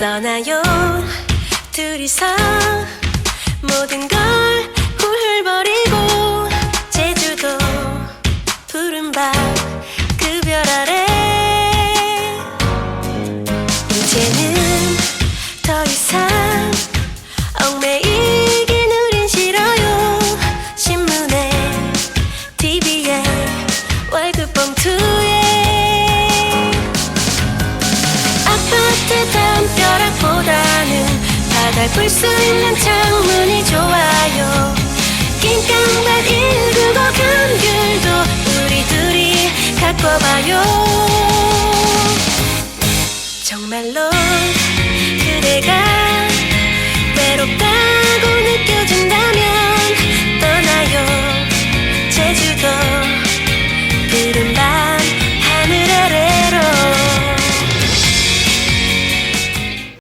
떠나요. 둘이서 모든 걸 훌훌 버리고 제주도 푸른 밤 그별 아래 이제는 더 이상 얽매이긴 우린 싫어요. 신문에 TV에 월급 봉투에 바다를 볼수 있는 창문이 좋아요. 낑깡밭 199 감귤도 우리 둘이 갖고 봐요. 정말로